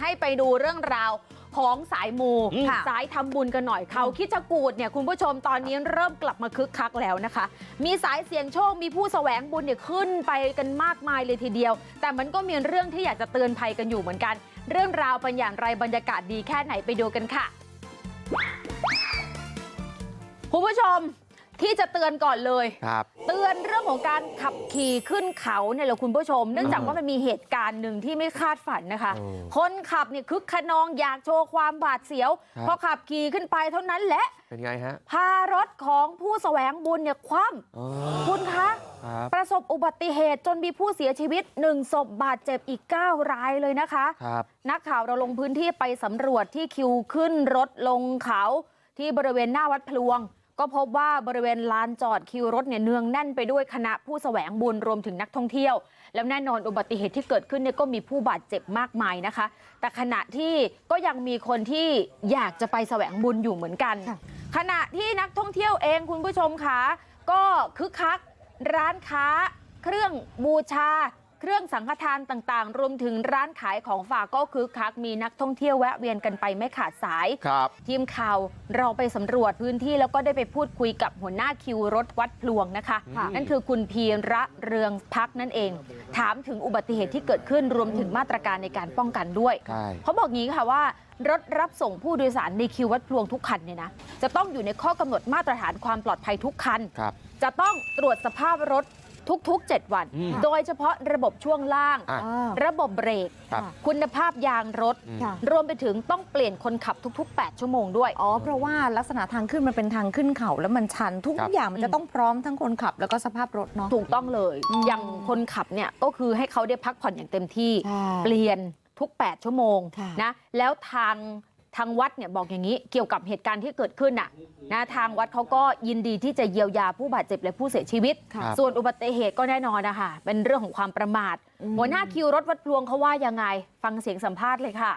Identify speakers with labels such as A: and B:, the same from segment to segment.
A: ให้ไปดูเรื่องราวของสายมู
B: อืม
A: สายทำบุญกันหน่อยเขาคิดจะกูดเนี่ยคุณผู้ชมตอนนี้เริ่มกลับมาคึกคักแล้วนะคะ มีสายเสี่ยงโชคมีผู้แสวงบุญเนี่ยขึ้นไปกันมากมายเลยทีเดียว แต่มันก็มีเรื่องที่อยากจะเตือนภัยกันอยู่เหมือนกัน เรื่องราวเป็นอย่างไรบรรยากาศดีแค่ไหนไปดูกันค่ะคุณผู้ชม ที่จะเตือนก่อนเลย
B: ครับ
A: เตือนเรื่องของการขับขี่ขึ้นเขาเนี่ยแหละคุณผู้ชมเนื่องจากว่ามันมีเหตุการณ์หนึ่งที่ไม่คาดฝันนะคะ
B: โอ้
A: คนขับเนี่ยคึกขนองอยากโชว์ความบาดเสียว
B: ครับ
A: พอขับขี่ขึ้นไปเท่านั้นแหละ
B: เป็นไงฮะ
A: พารถของผู้แสวงบุญเนี่ยคว่
B: อ๋อำ
A: คุณคะ
B: ครับ
A: ประสบอุบัติเหตุจนมีผู้เสียชีวิตหนึ่งศพบาดเจ็บอีก 9 รายเลยนะคะ
B: ครับ
A: นักข่าวเราลงพื้นที่ไปสำรวจที่คิวขึ้นรถลงเขาที่บริเวณหน้าวัดพลวง ก็พบว่าบริเวณลานจอดคิวรถเนี่ยเนืองแน่นไปด้วยคณะผู้แสวงบุญรวมถึงนักท่องเที่ยว แล้วแน่นอนอุบัติเหตุที่เกิดขึ้นเนี่ยก็มีผู้บาดเจ็บมากมายนะคะ แต่ขณะที่ก็ยังมีคนที่อยากจะไปแสวงบุญอยู่เหมือนกัน
C: ค่ะ
A: ขณะที่นักท่องเที่ยวเองคุณผู้ชมคะก็คึกคักร้านค้า เครื่องบูชา เครื่องสังฆทานต่างๆ รวมถึงร้านขายของฝากก็คึกคักมีนักท่องเที่ยวแวะเวียนกันไปไม่ขาดสาย
B: ครับ
A: ทีมข่าวเราไปสำรวจพื้นที่แล้วก็ได้ไปพูดคุยกับหัวหน้าคิวรถวัดพลวงนะคะ
B: ค่ะ
A: นั่นคือคุณพีระเรืองพักนั่นเอง ถามถึงอุบัติเหตุที่เกิดขึ้นรวมถึงมาตรการในการป้องกันด้วย
B: ใช่
A: เขาบอกงี้ค่ะว่ารถรับส่งผู้โดยสารในคิววัดพลวงทุกคันเนี่ยนะจะต้องอยู่ในข้อกำหนดมาตรฐานความปลอดภัยทุกคัน
B: ครับ
A: จะต้องตรวจสภาพรถ ทุกๆ 7 วัน
B: อืม
A: โดยเฉพาะระบบช่วงล่าง
B: อะ
C: อ่า
A: ระบบเบรก
B: ครับ
A: คุณภาพยางรถ
B: อืม
C: ค่ะ
A: รวมไปถึงต้องเปลี่ยนคนขับทุก ๆ 8 ชั่วโมงด้วย
C: อ๋อ เพราะว่าลักษณะทางขึ้นมันเป็นทางขึ้นเขา แล้วมันชันทุก
B: ครับ
C: อย่างมันจะต้องพร้อมทั้งคนขับแล้วก็สภาพรถเนาะ
A: ถูกต้องเลย
C: อืม
A: อย่างคนขับเนี่ยก็คือให้เขาได้พักผ่อนอย่างเต็มที่
C: ใช่
A: เปลี่ยนทุก 8 ชั่วโมง
C: ค่ะ
A: นะ แล้วทาง ทางวัดเนี่ยบอกอย่างนี้เกี่ยวกับเหตุการณ์ที่เกิดขึ้นน่ะนะทางวัดเขาก็ยินดีที่จะเยียวยาผู้บาดเจ็บและผู้เสียชีวิต
B: ครับ
A: ส่วนอุบัติเหตุก็แน่นอนนะคะเป็นเรื่องของความประมาท
C: อืม
A: หัวหน้าคิวรถวัดพลวงเขาว่ายังไง ฟังเสียงสัมภาษณ์เลยค่ะ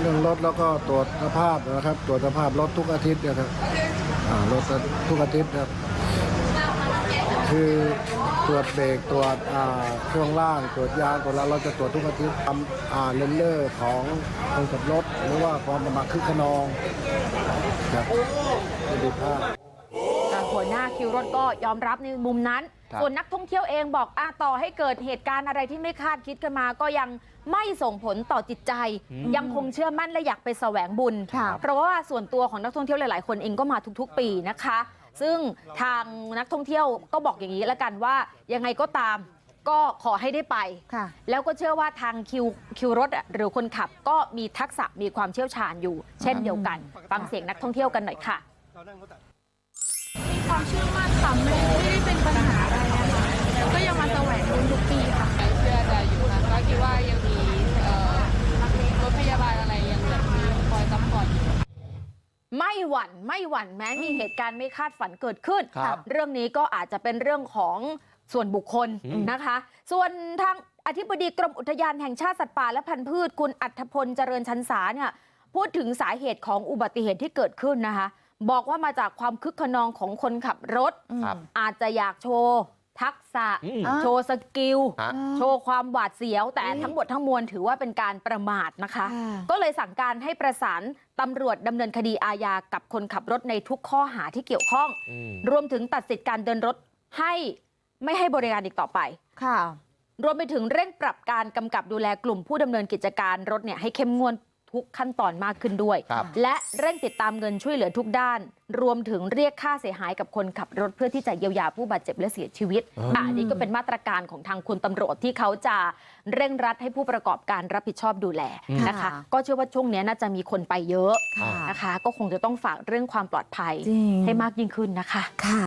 D: เรื่องรถแล้วก็ตรวจสภาพนะครับ ตรวจสภาพรถทุกอาทิตย์นะครับอ่ารถทุกอาทิตย์นะครับ คือ ตรวจเบรกตรวจอ่าช่วงล่างตรวจยางตรวจแล้วเราจะตรวจทุกอาทิตย์ทำเลนเลอร์ของคนขับรถหรือว่าความประมาทคึกขนองครับประสิทธิภาพ
A: อ่าหัวหน้าคิวรถก็ยอมรับในมุมนั้น ส่วนนักท่องเที่ยวเองบอกอต่อให้เกิดเหตุการณ์อะไรที่ไม่คาดคิดกันมา ก็ยังไม่ส่งผลต่อจิตใจ ยังคงเชื่อมั่นและอยากไปแสวงบุญ เพราะว่าส่วนตัวของนักท่องเที่ยวหลาย ๆ คนเองก็มาทุก ๆ ปีนะคะ ซึ่งทางนักท่องเที่ยวก็บอกอย่างนี้แล้วกันว่ายังไงก็ตามก็ขอให้ได้ไป
C: ค่ะ
A: แล้วก็เชื่อว่าทางคิวคิวรถอะหรือคนขับก็มีทักษะมีความเชี่ยวชาญอยู่เช่นเดียวกันฟังเสียงนักท่องเที่ยวกันหน่อยค่ะ ไม่หวั่นไม่หวั่นแม้มีเหตุการณ์ไม่คาดฝันเกิดขึ้น
B: ครับ
A: เรื่องนี้ก็อาจจะเป็นเรื่องของส่วนบุคคล
B: อืม
A: นะคะ ส่วนทางอธิบดีกรมอุทยานแห่งชาติสัตว์ป่าและพันธุ์พืชคุณอัธพลเจริญชันสาเนี่ยพูดถึงสาเหตุของอุบัติเหตุที่เกิดขึ้นนะคะ บอกว่ามาจากความคึกขนองของคนขับรถ
B: ครับ
A: อาจจะอยากโชว์ ทักษะ
B: อืม
A: โชว์สกิล
B: ฮะ
A: โชว์ความหวาดเสียว แต่ทั้งหมดทั้งมวลถือว่าเป็นการประมาทนะคะ
C: ค่ะ
A: ก็เลยสั่งการให้ประสานตำรวจดำเนินคดีอาญากับคนขับรถในทุกข้อหาที่เกี่ยวข้อง
B: อืม
A: รวมถึงตัดสิทธิการเดินรถให้ไม่ให้บริการอีกต่อไป
C: ค่ะ
A: รวมไปถึงเร่งปรับการกำกับดูแลกลุ่มผู้ดำเนินกิจการรถเนี่ยให้เข้มงวด ทุกขั้นตอนมากขึ้นด้วย
B: ครับ
A: และเร่งติดตามเงินช่วยเหลือทุกด้าน รวมถึงเรียกค่าเสียหายกับคนขับรถเพื่อที่จะเยียวยาผู้บาดเจ็บและเสียชีวิต
B: เอออะ
A: อันนี้ก็เป็นมาตรการของทางคุณตำรวจที่เขาจะเร่งรัดให้ผู้ประกอบการรับผิดชอบดูแลนะคะ
C: ค่ะ
A: ก็เชื่อว่าช่วงนี้น่าจะมีคนไปเยอะ
C: ค่ะ
A: นะคะ ก็คงจะต้องฝากเรื่องความปลอดภัย
C: จริง
A: ให้มากยิ่งขึ้นนะคะ
C: ค่ะ